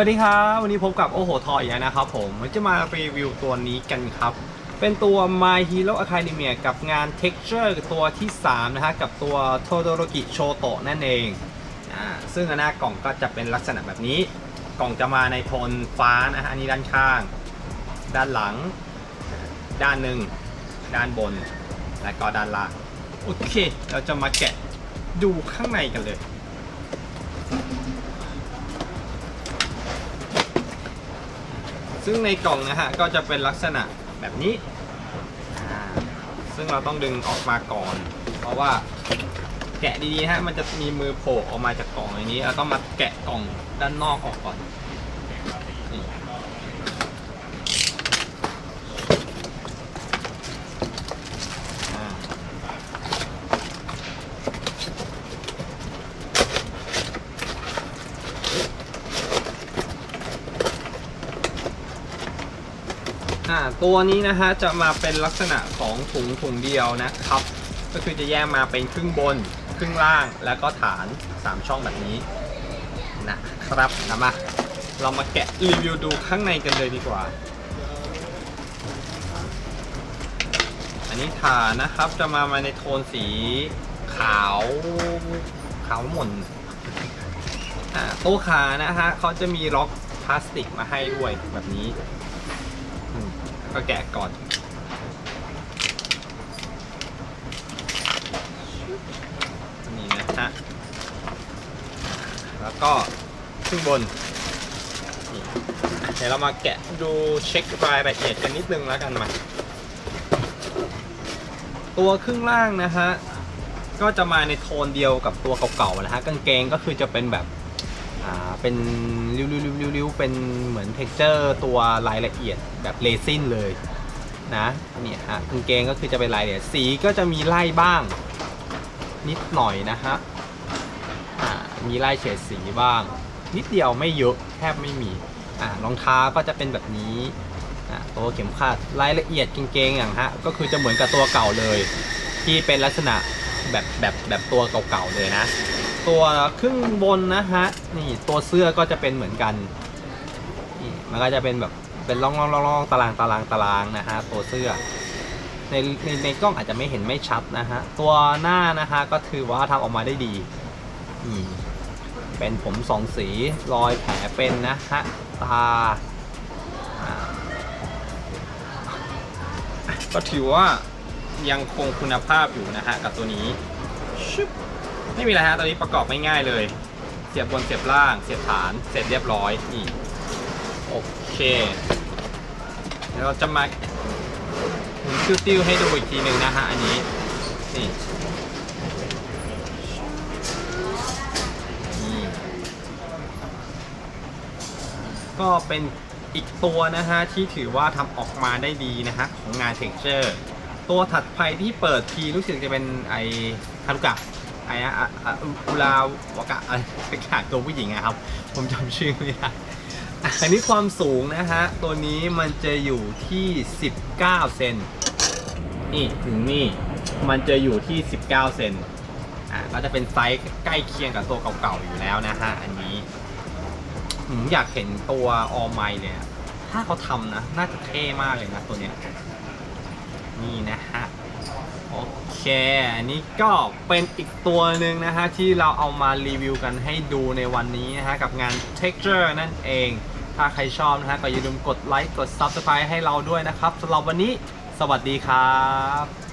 วัสดีครับ วันนี้พบกับโอโหทอยอีกแล้วนะครับผมจะมารีวิวตัวนี้กันครับ เป็นตัว My Hero Academia กับงาน Texture ตัวที่ 3 นะฮะ กับตัว Todoroki Shoto นั่นเองอ่าซึ่งหน้ากล่องก็จะเป็นลักษณะแบบนี้ กล่องจะมาในโทนฟ้านะฮะ อันนี้ด้านข้าง ด้านหลัง ด้านหนึ่ง ด้านบน และก็ด้านล่าง โอเค เราจะมาแกะดูข้างในกันเลย ซึ่งในกล่องนะฮะก็จะเป็นลักษณะแบบนี้ ซึ่งเราต้องดึงออกมาก่อน เพราะว่าแกะดีๆฮะมันจะมีมือโผล่ออกมาจากกล่องอย่างนี้แล้วก็มาแกะกล่องด้านนอกออกก่อนนี่ อ่าตัวนี้นะฮะจะมาเป็นลักษณะของถุงถุงเดียวนะครับ ก็คือจะแยกมาเป็นครึ่งบน ครึ่งล่าง แล้วก็ฐาน 3 ช่องแบบนี้นะครับนะมาเรามาแกะรีวิวดูข้างในกันเลยดีกว่า อันนี้ฐานนะครับจะมามาในโทนสีขาวขาวหม่นอ่าตัวขานะฮะเขาจะมีล็อกพลาสติกมาให้ด้วยแบบนี้ ก็แกะก่อน นี่นะฮะ แล้วก็ขึ้นบนเดี๋ยวเรามาแกะดูเช็ครายละเอียดกันนิดนึงแล้วกันมา ตัวครึ่งล่างนะฮะ ก็จะมาในโทนเดียวกับตัวเก่าๆนะฮะกางเกงก็คือจะเป็นแบบ อ่าเป็นริ้วๆๆๆเป็นเหมือนเท็กเจอร์ตัวรายละเอียดแบบเลซินเลยนะเนี่ยฮะกางเกงก็คือจะเป็นลายละเอียดสีก็จะมีไล่บ้าง นิดหน่อยนะฮะอ่ามีไล่เฉดสีบ้าง นิดเดียวไม่เยอะแทบไม่มีอ่ารองเท้าก็จะเป็นแบบนี้อ่าตัวเข็มขัดรายละเอียดกางเกงอย่างฮะก็คือจะเหมือนกับตัวเก่าเลย ที่เป็นลักษณะแบบแบบแบบตัวเก่าๆเลยนะ ตัวครึ่งบนนะฮะนี่ตัวเสื้อก็จะเป็นเหมือนกันนี่มันก็จะเป็นแบบเป็นร่องร่องร่องร่องตารางตารางตารางนะฮะตัวเสื้อในในในกล้องอาจจะไม่เห็นไม่ชัดนะฮะตัวหน้านะฮะก็ถือว่าทำออกมาได้ดีอืมเป็นผมสองสีรอยแผลเป็นนะฮะตาอ่าก็ถือว่ายังคงคุณภาพอยู่นะฮะกับตัวนี้ชึบ ไม่มีอะไรฮะตอนนี้ประกอบไม่ง่ายเลย เสียบบนเสียบล่าง เสียบฐาน เสร็จเรียบร้อยนี่โอเคเดี๋ยวเราจะมาหมุนติ้วๆให้ดูอีกทีหนึ่งนะฮะอันนี้นี่ก็เป็นอีกตัวนะฮะ ที่ถือว่าทำออกมาได้ดีนะฮะ ของงาน Texture ตัวถัดไปที่เปิดทีรู้สึกจะเป็นไอฮารุกะ ไอ้อะอะอะอุอุราวกะอะไรสักอย่างตัวผู้หญิงอะครับ ผมจำชื่อไม่ได้อันนี้ความสูงนะฮะ ตัวนี้มันจะอยู่ที่ 19 เซนนี่ถึงนี่มันจะอยู่ที่ 19 เซนอะก็จะเป็นไซส์ใกล้เคียงกับตัวเก่าๆอยู่แล้วนะฮะ อันนี้ผมอยากเห็นตัวออมไมเลยอะถ้าเขาทำนะ น่าจะเท่มากเลยนะตัวเนี้ย นี่นะฮะ อเคอันนี้ก็เป็นอีกตัวหนึ่งนะฮะ ที่เราเอามารีวิวกันให้ดูในวันนี้นะฮะ กับงาน Texture นั่นเอง ถ้าใครชอบนะฮะ ก็อย่าลืมกดไลค์กด Subscribe ให้เราด้วยนะครับสำหรับวันนี้ สวัสดีครับ